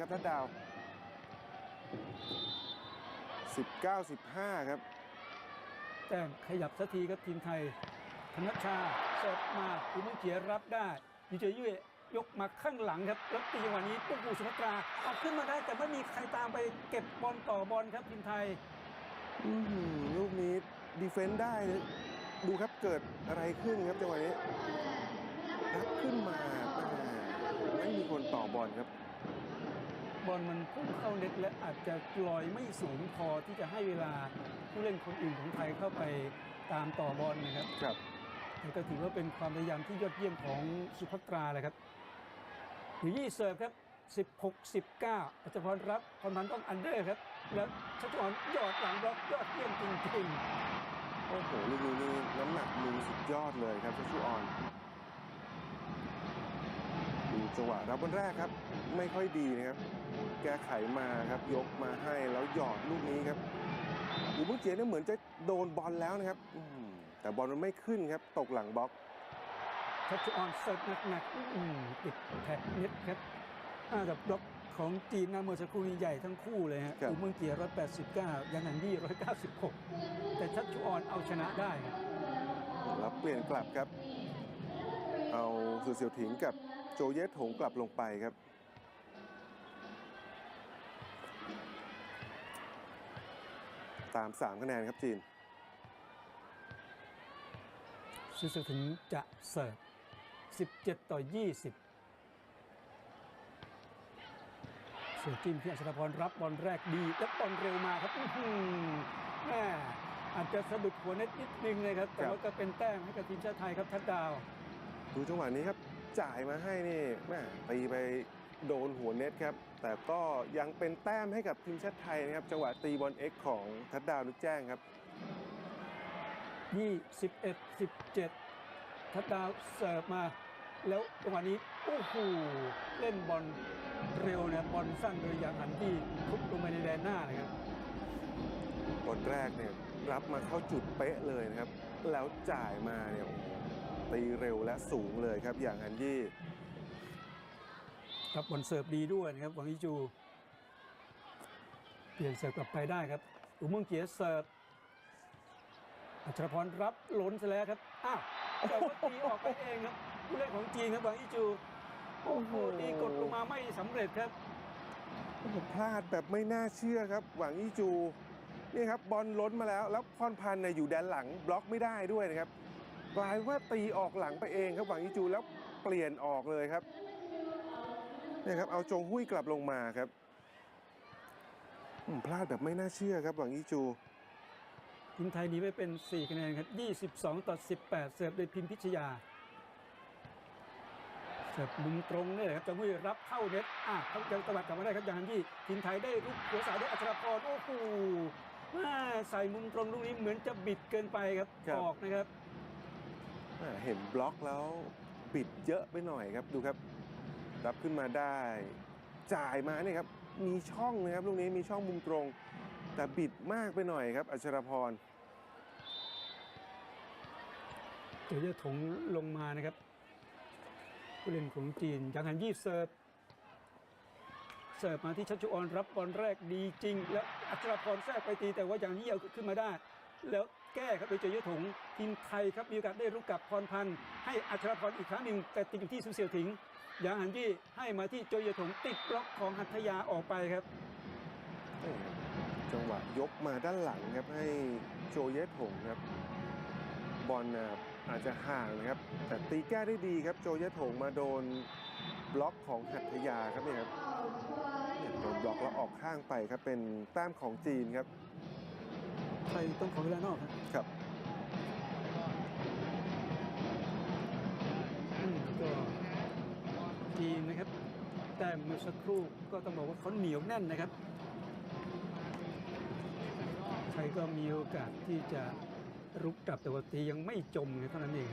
ครับทัดดาว 19-15 ครับ แต้มขยับสักทีครับทีมไทย ธนชชาเสิร์ฟมาอุมุงเกียรับได้ยูเจยุ้ยยกมาข้างหลังครับแล้วตีจังหวะนี้ปุ๊บปูสุภัตราเอาขึ้นมาได้แต่ไม่มีใครตามไปเก็บบอลต่อบอลครับทีมไทยอื้อหือลูกนี้ดีเฟนต์ได้เลยดูครับเกิดอะไรขึ้นครับจังหวะนี้รับขึ้นมาแม่ไม่มีคนต่อบอลครับ บอลมันพุ่งเข้าเน็ตและอาจจะลอยไม่สูงพอที่จะให้เวลาผู้เล่นคนอื่นของไทยเข้าไปตามต่อบอลนะครับครับแต่ก็ถือว่าเป็นความพยายามที่ยอดเยี่ยมของสุภัตราเลยครับหรือยี่เสิร์ฟครับ 16 19อัจฉพรรับพรพันธ์ต้องอันเดอร์ครับ แล้วชัชวอนยอดหลังบล็อกยอดเยี่ยมจริงโอ้โหลูกนี้นี่น้ำหนักมือสุดยอดเลยครับชัชชุออนดู จังหวะรับบอลแรกครับ ไม่ค่อยดีนะครับ แก้ไขมาครับยกมาให้แล้วหยอดลูกนี้ครับอูบุ้งเจียเนี่ยเหมือนจะโดนบอลแล้วนะครับอืมแต่บอลมันไม่ขึ้นครับ ตกหลังบล็อกๆชัชวอนเสิร์ฟหนักๆอื้อติดแท็บเน็ตครับอ่ากับบล็อกของจีนนะเมื่อสักครู่นี้ใหญ่ทั้งคู่เลยฮะครับอุเมืองเกียร์189ยังหันยี่196แต่ชัชวอนเอาชนะได้ครับแล้วเปลี่ยนกลับครับ เอาสุเสียวถิงกับ โจเยสถงกลับลงไปครับ ตาม 3 คะแนนครับจีนซูซูถึงจะเสิร์ฟ 17 ต่อ 20เสือจิ้มที่อัชรพรรับบอลแรกดี และบอลเร็วมาครับอื้อหือแม่อาจจะสะดุดหัวเน็ตนิดนึงเลยครับ แต่ครับว่าก็เป็นแต้มให้กับทีมชาติไทยครับทัดดาว ดูจังหวะนี้ครับ จ่ายมาให้นี่แม่ตีไปโดนหัวเน็ตครับ แต่ก็ยังเป็นแต้มให้กับทีมชาติไทยนะครับ จังหวะตีบอลเอ็กของทัดดาวนึกแจ้งครับ21 17ทัดดาวเสิร์ฟมา แล้วจังหวะนี้โอ้โหเล่นบอลเร็วเนี่ยบอลสั้นโดยอย่างหันที่ทุบลงไปในแดนหน้าเลยครับบอลแรกเนี่ยรับมาเข้าจุดเป๊ะเลยนะครับ แล้วจ่ายมาเนี่ยโอ้โห ตีเร็วและสูงเลยครับอย่างฮันยี่ครับบอลเสิร์ฟดีด้วยนะครับหวังอิจู เปลี่ยนเสิร์ฟกลับไปได้ครับ อุมงเกียร์เสิร์ฟอัชรพรรับล้นซะแล้วครับอ้าวแต่ว่าตีออกไปเองครับผู้เล่นของจีนครับหวังอิจูโอ้โหตีกดลงมาไม่สำเร็จครับโอ้โหพลาดแบบไม่น่าเชื่อครับ หวังอี้จูนี่ครับบอลล้นมาแล้ว แล้วพรพันธ์เนี่ยอยู่ด้านหลังบล็อกไม่ได้ด้วยนะครับ กลายว่าตีออกหลังไปเองครับหวังอี้จูแล้วเปลี่ยนออกเลยครับเนี่ยครับเอาจงหุ้ยกลับลงมาครับอืมพลาดแบบไม่น่าเชื่อครับหวังอี้จูทีมไทยหนีไปเป็น 4 คะแนนครับ 22 ต่อ 18 เสิร์ฟโดยพิมพิชยา เสิร์ฟมุมตรงเนี่ยครับจังหวะรับเข้าเน็ตอะเขาจะตวัดกลับมาได้ครับอย่างที่ทีมไทยได้ลูกหัวสายด้วยอัชรพรโอ้โหแม่ใส่มุมตรงลูกนี้เหมือนจะบิดเกินไปครับครับออกนะครับอ่า เห็นบล็อกแล้วบิดเยอะไปหน่อยครับดูครับ รับขึ้นมาได้ จ่ายมาเนี่ยครับมีช่องนะครับลูกนี้มีช่องมุมตรง แต่บิดมากไปหน่อยครับ อัชรพรเดี๋ยวจะถงลงมานะครับผู้เล่นของจีนย่างหันยี่เสิร์ฟเสิร์ฟมาที่ชัชชุออนรับบอลแรกดีจริง แล้วอัครพรแทรกไปตีแต่ว่าอย่างยี่เอาขึ้นมาได้ แล้วแก้ครับโดยเจยถงทีมไทยครับมีโอกาสได้รุกกับพรพันธ์ให้อัครพรอีกครั้งหนึ่งแต่ติดอยู่ที่สุเสียวถิงอย่างหันยี่ให้มาที่โจยถงติดบล็อกของหัตถยาออกไปครับจังหวะยกมาด้านหลังครับให้โจเยสหงครับบอลอาจจะห่างนะครับ แต่ตีแก้ได้ดีครับ โจเยสหงมาโดนบล็อกของหัตถยาครับเนี่ยครับโดนบล็อกแล้วออกข้างไปครับเป็นแต้มของจีนครับ ไทยต้องขอเวลานอกครับครับอืมก็จีนนะครับ แต่เมื่อสักครู่ก็ต้องบอกว่าเขาเหนียวแน่นนะครับไทยก็มีโอกาสที่จะรุกกลับแต่ว่าตียังไม่จมไงเท่านั้นเอง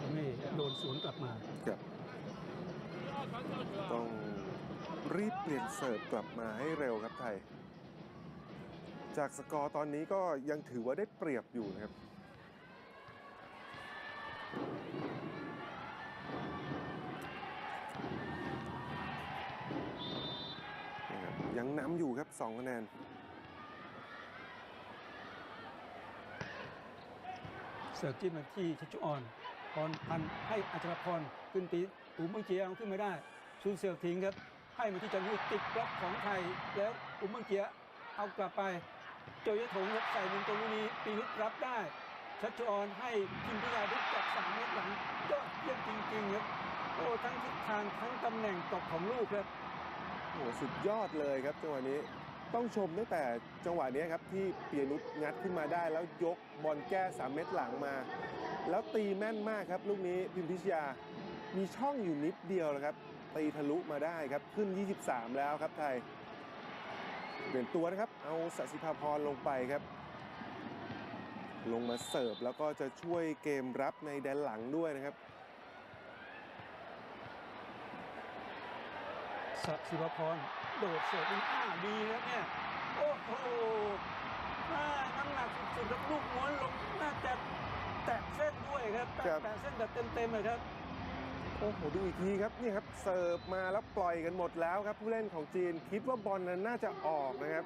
ทำให้โดนสวนกลับมาครับต้องรีบเปลี่ยนเสิร์ฟกลับมาให้เร็วครับไทย จากสกอร์ตอนนี้ก็ยังถือว่าได้เปรียบอยู่นะครับยังนำอยู่ครับ2คะแนนเสิร์ฟจิ้มมาที่ชัชชุออนพรพันให้อัจฉรพรขึ้นตีอูมังเจียเอาขึ้นไม่ได้ชูเซลทิ้งครับ ให้มาที่จันทร์ติดบล็อกของไทยแล้วอูมังเจียเอากลับไป โจยถงครับใส่มุมตรงนี้ปีนุชรับได้ชัชออนให้พิมพิยาดุจากสามเมตรหลังยอดเยี่ยมจริงๆครับโอ้ทั้งทิศทางทั้งตำแหน่งตกของลูกครับโอ้โหสุดยอดเลยครับจังหวะนี้ต้องชมตั้งแต่จังหวะนี้ครับที่เปียนุชงัดขึ้นมาได้แล้วยกบอลแก้ 3 เม็ดหลังมา แล้วตีแม่นมากครับ ลูกนี้พิมพิชยา มีช่องอยู่นิดเดียวนะครับ ตีทะลุมาได้ครับขึ้น 23 แล้วครับไทย เปลี่ยนตัวนะครับ เอาสัสิภาพรลงไปครับ ลงมาเสิร์ฟแล้วก็จะช่วยเกมรับในแดนหลังด้วยนะครับสศิวพรโดดเสิร์ฟอีกอ้าดีครับเนี่ย โอ้โหอ่าน้ำหนักสุดๆแล้วลูกม้วนลงน่าจะแตะเส้นด้วยครับแตะครับแตะเส้นแบบเต็มๆเลยครับ โอ้โหดูอีกทีครับนี่ครับเสิร์ฟมาแล้วปล่อยกันหมดแล้วครับ ผู้เล่นของจีนคิดว่าบอลนั้นน่าจะออกนะครับ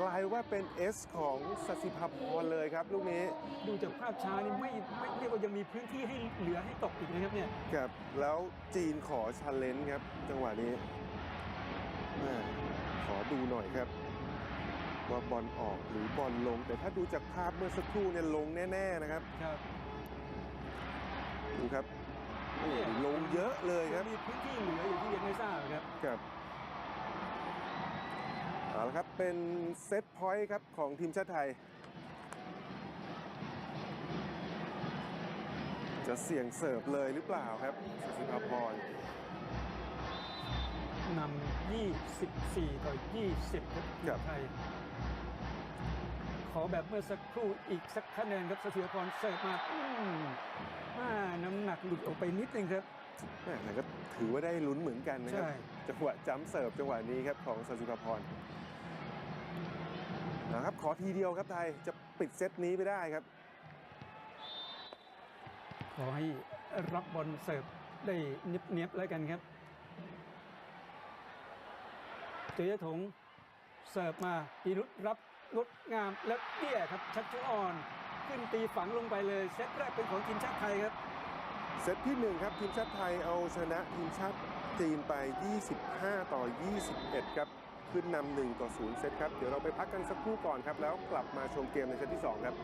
กลายว่าเป็น S ของสัสิภาพรเลยครับลูกนี้ ดูจากภาพช้านี่ไม่ไม่เรียกว่ายังมีพื้นที่ให้เหลือให้ตกอีกนะครับเนี่ยครับแล้วจีนขอชาเลนจ์ครับ จังหวะนี้แม่ขอดูหน่อยครับว่าบอลออกหรือบอลลง แต่ถ้าดูจากภาพเมื่อสักครู่เนี่ยลงแน่ ๆ นะครับ ครับ ดูครับ โอ้โหลงเยอะเลยคยัรังบมีพื้นที่เหลืออยู่ที่ยังไม่ทราบครับครับเอาละครับ เป็นเซตพอยต์ครับของทีมชาติไทย จะเสี่ยงเสิร์ฟเลยหรือเปล่าครับสศิภาพรนำ24 ต่อ 20ครับทีมไทย ขอแบบเมื่อสักครู่อีกสักคะแนนครับสถิตพรเสิร์ฟมาอืมอ่า น้ำหนักหลุดออกไปนิดนึงครับแม่แต่ก็ถือว่าได้ลุ้นเหมือนกันนะครับใช่จังหวะจัมป์เสิร์ฟจังหวะนี้ครับของสศิภาพรนะครับขอทีเดียวครับไทยจะปิดเซตนี้ไปได้ครับ ขอให้รับบอลเสิร์ฟได้เนียบๆแล้วกันครับเจยถงเสิร์ฟมาปีรุษรับงดงามและเตี้ยครับชัชชุออน ขึ้นตีฝังลงไปเลยเซตแรกเป็นของทีมชาติไทยครับเซตที่หนึ่งครับทีมชาติไทยเอาชนะทีมชาติจีนไป 25 ต่อ 21 ครับ ขึ้นนำ1ต่อ 0 เซตครับ เดี๋ยวเราไปพักกันสักครู่ก่อนครับ แล้วกลับมาชมเกมในเซตที่ 2 ครับ